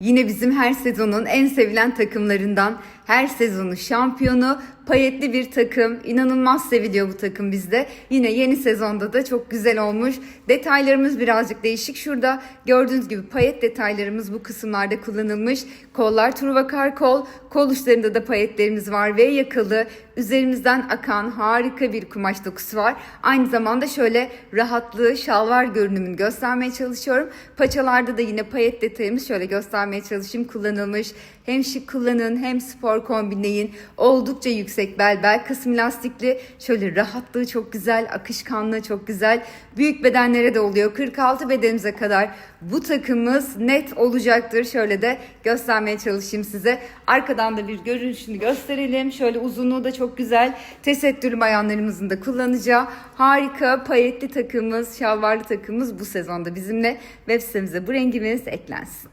Yine bizim her sezonun en sevilen takımlarından, her sezonun şampiyonu, payetli bir takım. İnanılmaz seviliyor bu takım bizde. Yine yeni sezonda da çok güzel olmuş. Detaylarımız birazcık değişik. Şurada gördüğünüz gibi payet detaylarımız bu kısımlarda kullanılmış. Kollar Truvakar kol, kol uçlarında da payetlerimiz var ve yakalı. Üzerimizden akan harika bir kumaş dokusu var. Aynı zamanda şöyle rahatlığı, şalvar görünümünü göstermeye çalışıyorum. Paçalarda da yine payet detayımız şöyle göstermeye çalışayım kullanılmış. Hem şık kullanın hem spor kombinleyin. Oldukça yüksek bel bel kısım lastikli. Şöyle rahatlığı çok güzel, akışkanlığı çok güzel. Büyük bedenlere de oluyor. 46 bedenimize kadar bu takımımız net olacaktır. Şöyle de göstermeye çalışayım size. Arkadan da bir görünüşünü gösterelim. Şöyle uzunluğu da çok güzel. Tesettürlü bayanlarımızın da kullanacağı harika payetli takımımız, şalvarlı takımımız bu sezonda bizimle. Web sitemize bu rengimiz eklensin.